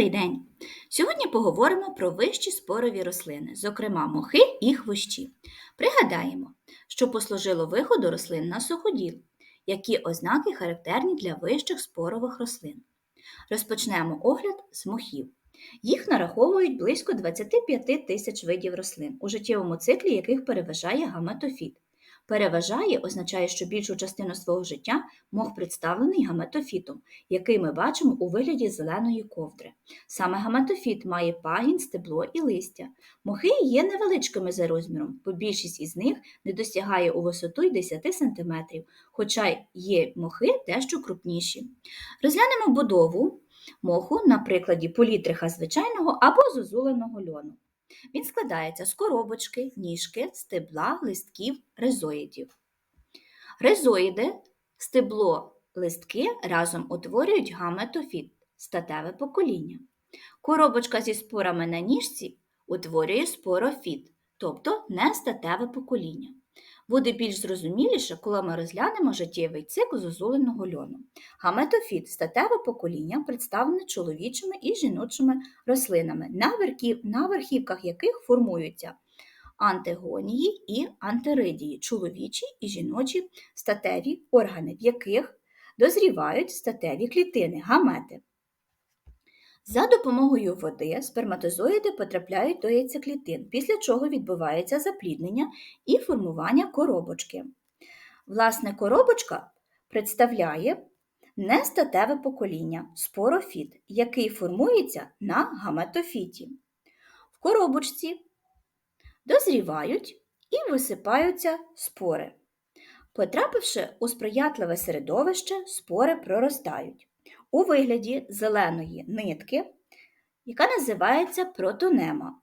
Добрий день! Сьогодні поговоримо про вищі спорові рослини, зокрема мохи і хвощі. Пригадаємо, що послужило виходу рослин на суходіл, які ознаки характерні для вищих спорових рослин. Розпочнемо огляд з мохів. Їх нараховують близько 25 тисяч видів рослин, у життєвому циклі яких переважає гаметофіт. Переважає означає, що більшу частину свого життя мох представлений гаметофітом, який ми бачимо у вигляді зеленої ковдри. Саме гаметофіт має пагін, стебло і листя. Мохи є невеличкими за розміром, бо більшість із них не досягає у висоту й 10 см, хоча є мохи дещо крупніші. Розглянемо будову моху на прикладі політриха звичайного або зозуленого льону. Він складається з коробочки, ніжки, стебла, листків, ризоїдів. Ризоїди, стебло, листки разом утворюють гаметофіт статеве покоління. Коробочка зі спорами на ніжці утворює спорофіт, тобто нестатеве покоління. Буде більш зрозуміліше, коли ми розглянемо життєвий цикл зозуленого льону. Гаметофіт статеве покоління представлене чоловічими і жіночими рослинами, на, верхів, на верхівках яких формуються антигонії і антиридії, чоловічі і жіночі статеві органи, в яких дозрівають статеві клітини, гамети. За допомогою води сперматозоїди потрапляють до яйцеклітин, після чого відбувається запліднення і формування коробочки. Власне, коробочка представляє нестатеве покоління спорофіт, який формується на гаметофіті. В коробочці дозрівають і висипаються спори. Потрапивши у сприятливе середовище, спори проростають у вигляді зеленої нитки, яка називається протонема,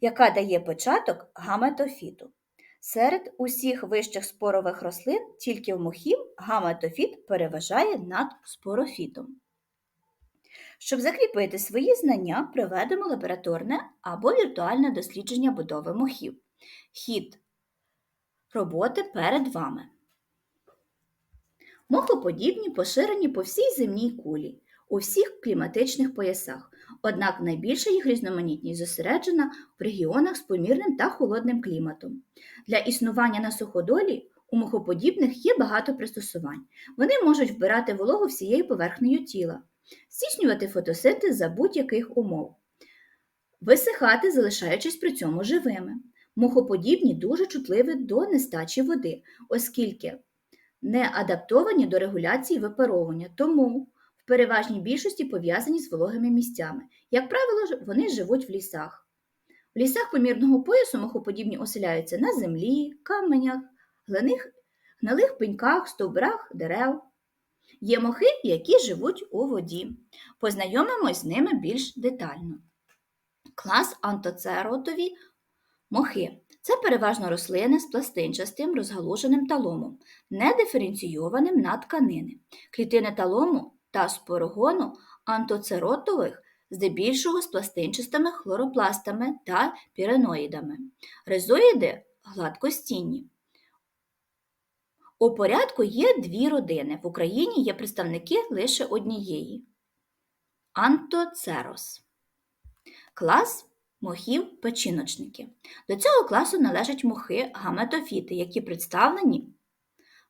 яка дає початок гаметофіту. Серед усіх вищих спорових рослин тільки в мохів гаметофіт переважає над спорофітом. Щоб закріпити свої знання, проведемо лабораторне або віртуальне дослідження будови мохів. Хід роботи перед вами. Мохоподібні поширені по всій земній кулі, у всіх кліматичних поясах, однак найбільша їх різноманітність зосереджена в регіонах з помірним та холодним кліматом. Для існування на суходолі у мохоподібних є багато пристосувань. Вони можуть вбирати вологу всією поверхнею тіла, здійснювати фотосинтез за будь-яких умов, висихати, залишаючись при цьому живими. Мохоподібні дуже чутливі до нестачі води, оскільки не адаптовані до регуляції випаровування, тому в переважній більшості пов'язані з вологими місцями. Як правило, вони живуть в лісах. В лісах помірного поясу мохоподібні оселяються на землі, каменях, гладих, гнилих пеньках, стовбрах, дерев. Є мохи, які живуть у воді. Познайомимось з ними більш детально. Клас антоцеротові мохи. Це переважно рослини з пластинчастим розгалуженим таломом, не диференційованим на тканини. Клітини талому та спорогону антоцеротових здебільшого з пластинчастими хлоропластами та піреноїдами. Ризоїди гладкостінні. У порядку є дві родини. В Україні є представники лише однієї. Антоцерос. Клас мохів печіночники. До цього класу належать мохи гаметофіти, які представлені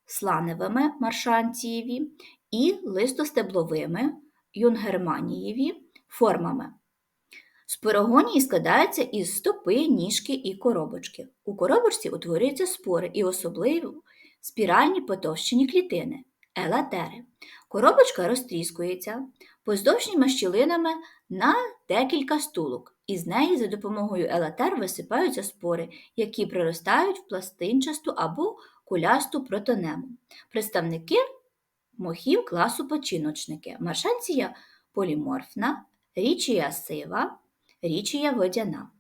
сланевими маршанцієві і листостебловими юнгерманієві формами. Спорогонії складаються із стопи, ніжки і коробочки. У коробочці утворюються спори і особливо спіральні потовщені клітини елатери. Коробочка розтріскується поздовжніми щілинами на декілька стулок, і з неї за допомогою елатер висипаються спори, які приростають в пластинчасту або кулясту протонему. Представники мохів класу починочники. Маршанція поліморфна, річія сива, річія водяна.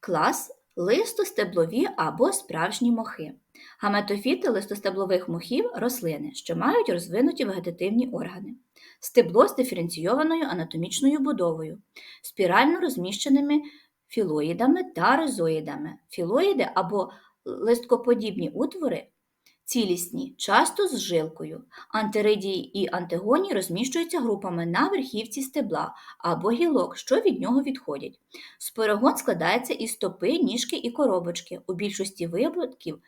Клас листостеблові або справжні мохи. Гаметофіти листостеблових мохів рослини, що мають розвинуті вегетативні органи, стебло з диференційованою анатомічною будовою, спірально розміщеними філоїдами та ризоїдами. Філоїди або листкоподібні утвори цілісні, часто з жилкою. Антиридії і антигонії розміщуються групами на верхівці стебла або гілок, що від нього відходять. Спорогон складається із стопи, ніжки і коробочки. У більшості випадків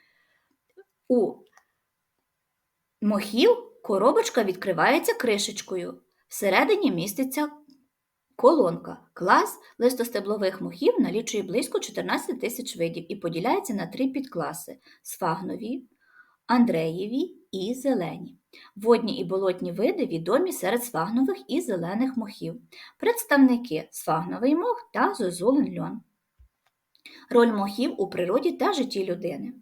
у мохів коробочка відкривається кришечкою. Всередині міститься колонка. Клас листостеблових мохів налічує близько 14 тисяч видів і поділяється на три підкласи сфагнові, андреєві і зелені. Водні і болотні види відомі серед сфагнових і зелених мохів. Представники сфагновий мох та зозулин льон. Роль мохів у природі та житті людини.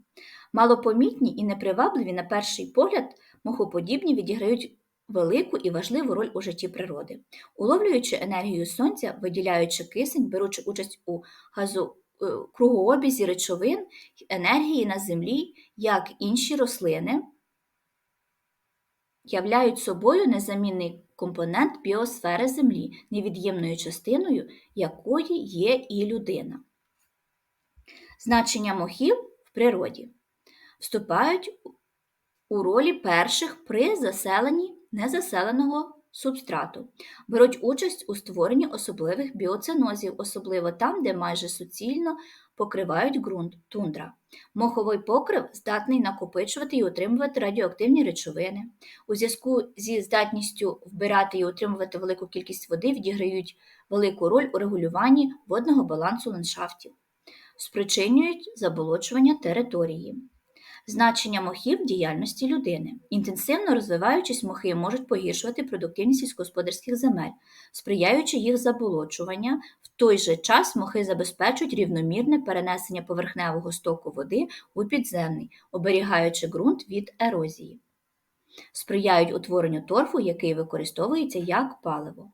Малопомітні і непривабливі на перший погляд мохоподібні відіграють велику і важливу роль у житті природи, уловлюючи енергію сонця, виділяючи кисень, беручи участь у газу е, кругообізі речовин, енергії на землі, як інші рослини, являють собою незамінний компонент біосфери Землі, невід'ємною частиною якої є і людина. Значення мохів в природі вступають у ролі перших при заселенні незаселеного субстрату, беруть участь у створенні особливих біоценозів, особливо там, де майже суцільно покривають ґрунт тундра. Моховий покрив здатний накопичувати і утримувати радіоактивні речовини. У зв'язку зі здатністю вбирати і утримувати велику кількість води відіграють велику роль у регулюванні водного балансу ландшафтів, спричинюють заболочування території. Значення мохів в діяльності людини. Інтенсивно розвиваючись, мохи можуть погіршувати продуктивність сільськогосподарських земель, сприяючи їх заболочування. В той же час мохи забезпечують рівномірне перенесення поверхневого стоку води у підземний, оберігаючи ґрунт від ерозії. Сприяють утворенню торфу, який використовується як паливо.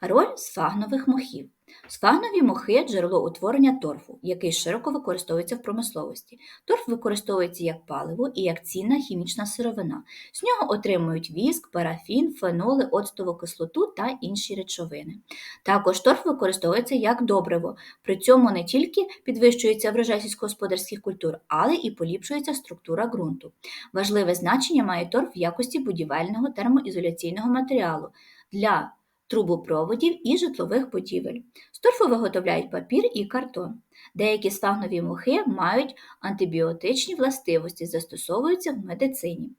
Роль сфагнових мохів. Сфагнові мохи джерело утворення торфу, який широко використовується в промисловості. Торф використовується як паливо і як цінна хімічна сировина. З нього отримують віск, парафін, феноли, оцтову кислоту та інші речовини. Також торф використовується як добриво, при цьому не тільки підвищується врожай сільськогосподарських культур, але і поліпшується структура ґрунту. Важливе значення має торф в якості будівельного термоізоляційного матеріалу. для трубопроводів і житлових будівель. З торфу виготовляють папір і картон. Деякі стагнові мухи мають антибіотичні властивості, застосовуються в медицині.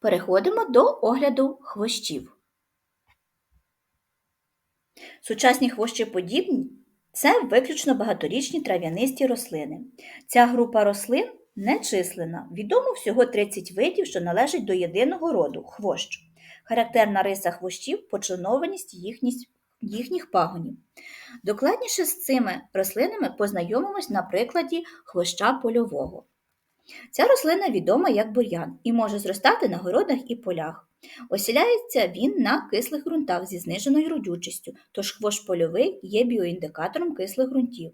Переходимо до огляду хвощів. Сучасні хвощеподібні це виключно багаторічні трав'янисті рослини. Ця група рослин нечислена. Відомо всього 30 видів, що належать до єдиного роду хвощ. Характерна риса хвощів почленованість їхність, їхніх пагонів. Докладніше з цими рослинами познайомимось на прикладі хвоща польового. Ця рослина відома як бур'ян і може зростати на городах і полях. Осіляється він на кислих ґрунтах зі зниженою родючістю, тож хвощ польовий є біоіндикатором кислих ґрунтів.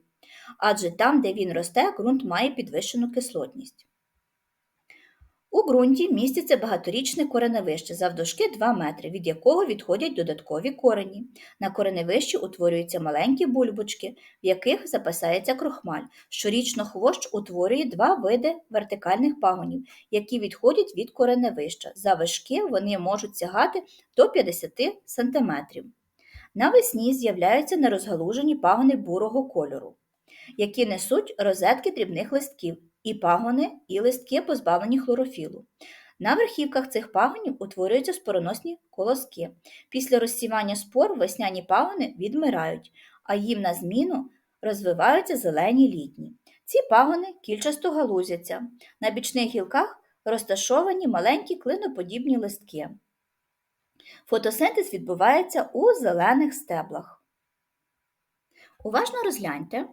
Адже там, де він росте, ґрунт має підвищену кислотність. У ґрунті міститься багаторічне кореневище завдовжки 2 метри, від якого відходять додаткові корені. На кореневищі утворюються маленькі бульбочки, в яких запасається крохмаль. Щорічно хвощ утворює два види вертикальних пагонів, які відходять від кореневища. Завишки вони можуть сягати до 50 см. Навесні з'являються нерозгалужені пагони бурого кольору, які несуть розетки дрібних листків і пагони, і листки позбавлені хлорофілу. На верхівках цих пагонів утворюються спороносні колоски. Після розсівання спор весняні пагони відмирають, а їм на зміну розвиваються зелені літні. Ці пагони кільчасто галузяться. На бічних гілках розташовані маленькі клиноподібні листки. Фотосинтез відбувається у зелених стеблах. Уважно розгляньте,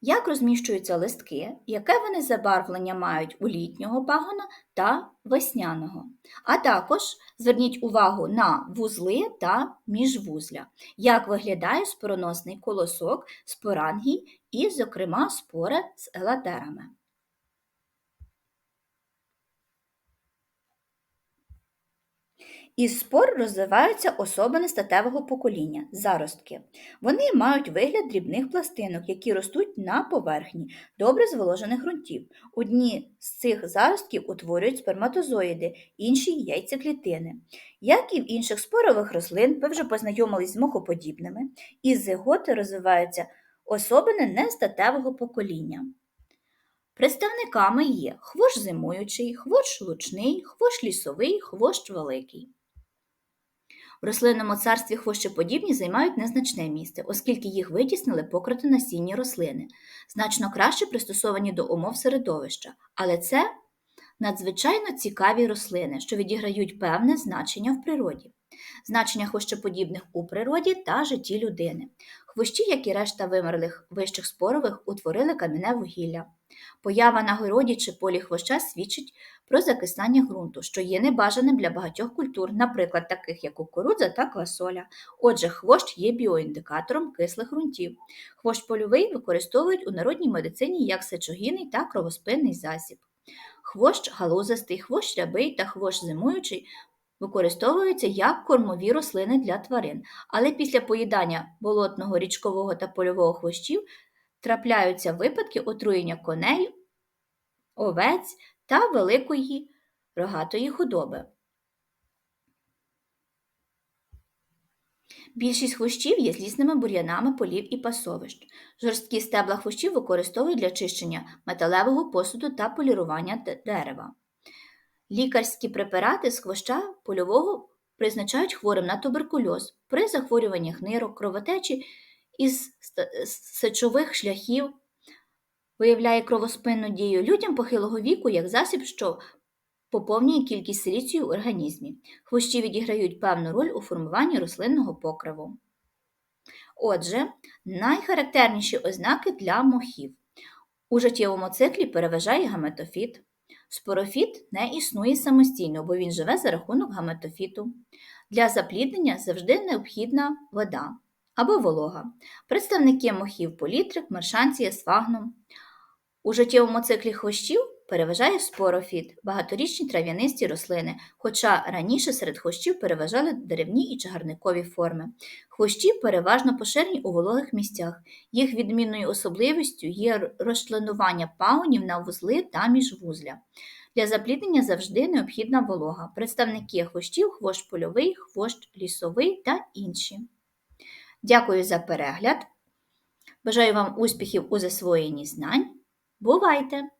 як розміщуються листки, яке вони забарвлення мають у літнього пагона та весняного. А також зверніть увагу на вузли та міжвузля, як виглядає спороносний колосок, спорангій і, зокрема, спори з елатерами. Із спор розвиваються особини статевого покоління заростки. Вони мають вигляд дрібних пластинок, які ростуть на поверхні добре зволожених ґрунтів. Одні з цих заростків утворюють сперматозоїди, інші яйцеклітини. Як і в інших спорових рослин, ви вже познайомились з мохоподібними, із зиготи розвиваються особини нестатевого покоління. Представниками є хвощ зимуючий, хвощ лучний, хвощ лісовий, хвощ великий. Рослинному царстві хвощеподібні займають незначне місце, оскільки їх витіснили покритонасінні рослини, значно краще пристосовані до умов середовища, але це надзвичайно цікаві рослини, що відіграють певне значення в природі. Значення хвощеподібних у природі та житті людини. Хвощі, як і решта вимерлих вищих спорових, утворили кам'яне вугілля. Поява на городі чи полі хвоща свідчить про закисання ґрунту, що є небажаним для багатьох культур, наприклад, таких як кукурудза та квасоля. Отже, хвощ є біоіндикатором кислих ґрунтів. Хвощ польовий використовують у народній медицині як сечогінний та кровоспинний засіб. Хвощ галузастий, хвощ рябий та хвощ зимуючий використовуються як кормові рослини для тварин, але після поїдання болотного, річкового та польового хвощів трапляються випадки отруєння коней, овець та великої рогатої худоби. Більшість хвощів є злісними бур'янами полів і пасовищ. Жорсткі стебла хвощів використовують для чищення металевого посуду та полірування дерева. Лікарські препарати з хвоща польового призначають хворим на туберкульоз при захворюваннях нирок, кровотечі із сечових шляхів, виявляє кровоспинну дію людям похилого віку як засіб, що поповнює кількість силіцію в організмі. Хвощі відіграють певну роль у формуванні рослинного покриву. Отже, найхарактерніші ознаки для мохів. У життєвому циклі переважає гаметофіт. Спорофіт не існує самостійно, бо він живе за рахунок гаметофіту. Для запліднення завжди необхідна вода або волога. Представники мохів політрик, маршанція, сфагнум. У життєвому циклі хвощів переважає спорофіт, багаторічні трав'янисті рослини, хоча раніше серед хвощів переважали деревні і чагарникові форми. Хвощі переважно поширені у вологих місцях. Їх відмінною особливістю є розчленування пагонів на вузли та міжвузля. Для запліднення завжди необхідна волога. Представники хвощів хвощ польовий, хвощ лісовий та інші. Дякую за перегляд. Бажаю вам успіхів у засвоєнні знань. Бувайте!